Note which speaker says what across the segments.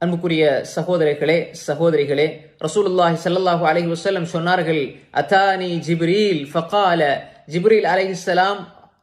Speaker 1: அன்புக்குரிய சகோதரர்களே சகோதரிகளே ரசூலுல்லாஹி ஸல்லல்லாஹு அலைஹி வஸல்லம் சொன்னார்கள் அத்தானி ஜிப்ரீல்? ஃபகால ஜிப்ரீல் அலைஹிஸ்ஸலாம்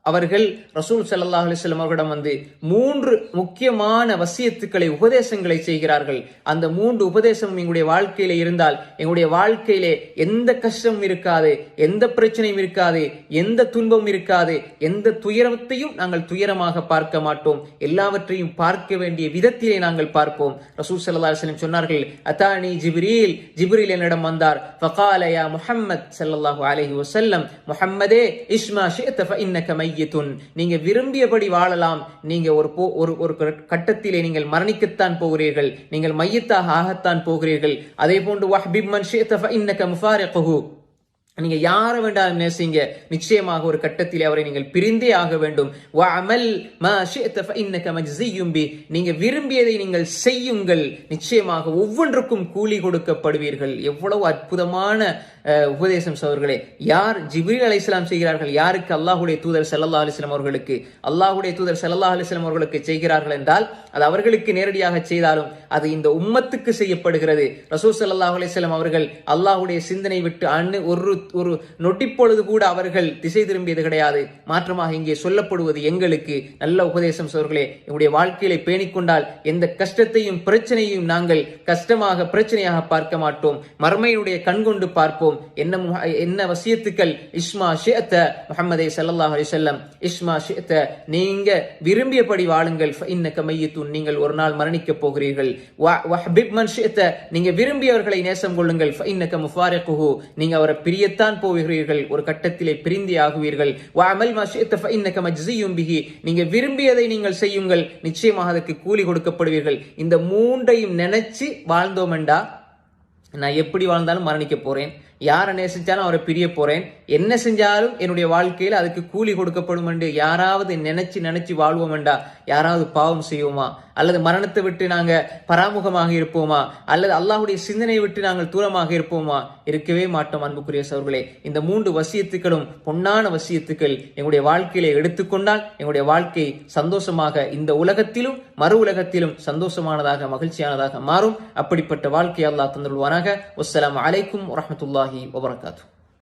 Speaker 1: அவர்கள் ரசூல் சல்லா அலிஸ்லம் அவர்களிடம் வந்து மூன்று முக்கியமான வசியத்துக்களை உபதேசங்களை செய்கிறார்கள். அந்த மூன்று உபதேசமும் எங்களுடைய வாழ்க்கையில இருந்தால் எங்களுடைய வாழ்க்கையிலே எந்த கஷ்டமும் இருக்காது எந்த பிரச்சனையும் இருக்காது எந்த துன்பமும் இருக்காது எந்த துயரத்தையும் நாங்கள் துயரமாக பார்க்க மாட்டோம். எல்லாவற்றையும் பார்க்க வேண்டிய விதத்திலே நாங்கள் பார்ப்போம். ரசூல் சல்லா அலிஸ்லம் சொன்னார்கள் அத்தானி ஜிப்ரீல்? ஜிப்ரீல் என்னிடம் வந்தார். ஃபகாலயா முஹம்மத் சல்லாஹூ அலஹி வசல்லம் முஹம்மதே இஸ்மா ஷிஅத ஃபஇன்னக மையத்துன் நீங்க விரும்பியபடி வாழலாம். நீங்க ஒரு போ ஒரு ஒரு கட்டத்திலே நீங்கள் மரணிக்கத்தான் போகிறீர்கள். நீங்கள் மையத்தாக ஆகத்தான் போகிறீர்கள். அதே போன்று வஹ்பிப் மன் ஷிஅத ஃபஇன்னக முஃபாரிகஹு. நீங்க யாரை வேண்டாலும் நேசிங்க. நிச்சயமாக ஒரு கட்டத்தில் அவரை நீங்கள் பிரிந்தே ஆக வேண்டும். வஅமல் பி. நீங்க விரும்பியதை நீங்கள் செய்யுங்கள். நிச்சயமாக ஒவ்வொன்றுக்கும் கூலி கொடுக்கப்படுவீர்கள். எவ்வளவு அற்புதமான உபதேசம் சோர்களே யார் ஜிப்ரீல் இஸ்லாம் செய்கிறார்கள்? யாருக்கு அல்லாஹ்வுடைய தூதர் சல்லா அலிஸ்லாம் அவர்களுக்கு? அல்லாஹுடைய தூதர் சல்லா அலிஸ்லாம் அவர்களுக்கு செய்கிறார்கள் என்றால் அது அவர்களுக்கு நேரடியாக செய்தாலும் அது இந்த உம்மத்துக்கு செய்யப்படுகிறது. ரசூல் ஸல்லல்லாஹு அலிஸ்லாம் அவர்கள் அல்லாஹ்வுடைய சிந்தனை விட்டு அண்ணு ஒரு ஒரு நொட்டிப்பொழுது கூட அவர்கள் திசை திரும்பியது கிடையாது. மாற்றமாக இங்கே சொல்லப்படுவது எங்களுக்கு நல்ல உபதேசம் சோர்களே. எங்களுடைய வாழ்க்கையிலே பேணிக்கொண்டால் எந்த கஷ்டத்தையும் பிரச்சனையும் நாங்கள் கஷ்டமாக பிரச்சனையாக பார்க்க மாட்டோம். மர்மையுடைய கண்கொண்டு பார்ப்போம். என்ன என்ன வசியத்துக்கள்? இஸ்மா ஷேத்த முகமதே சல்லாஹ் அலிசல்லம் இஸ்மா ஷேத்த நீங்க விரும்பியபடி வாழுங்கள். இன்னக மையத்துன் நீங்கள் ஒரு நாள் மரணிக்க போகிறீர்கள். வ- மன் ஷிஅத்த நீங்க விரும்பியவர்களை நேசம் கொள்ளுங்கள். இன்னக முஃபாரிகுஹு நீங்க அவரை பிரியத்தான் போகிறீர்கள். ஒரு கட்டத்திலே பிரிந்தே ஆகுவீர்கள். பிஹி. நீங்க விரும்பியதை நீங்கள் செய்யுங்கள். நிச்சயமாக அதற்கு கூலி கொடுக்கப்படுவீர்கள். இந்த மூன்றையும் நினைச்சு வாழ்ந்தோமெண்டா நான் எப்படி வாழ்ந்தாலும் மரணிக்க போறேன். யாரை நேசித்தாலும் அவரை பிரிய போகிறேன் என்ன செஞ்சாலும் என்னுடைய வாழ்க்கையில் அதுக்கு கூலி கொடுக்கப்படும் என்று யாராவது நினைச்சு நினைச்சு வாழ்வோமெண்டா யாராவது பாவம் செய்வோமா? அல்லது மரணத்தை விட்டு நாங்கள் பராமுகமாக இருப்போமா? அல்லது அல்லாஹுடைய சிந்தனையை விட்டு நாங்கள் தூரமாக இருப்போமா? இருக்கவே மாட்டோம் அன்புக்குரிய சவர்களே இந்த மூன்று வசியத்துக்களும் பொன்னான வசியத்துக்கள் எங்களுடைய வாழ்க்கையிலே எடுத்துக்கொண்டால் எங்களுடைய வாழ்க்கை சந்தோஷமாக இந்த உலகத்திலும் மறு உலகத்திலும் சந்தோஷமானதாக மகிழ்ச்சியானதாக மாறும். அப்படிப்பட்ட வாழ்க்கை அல்லாஹ் தந்துள்வானாக அஸ்லாம் அலைக்கும் الله وبركاته.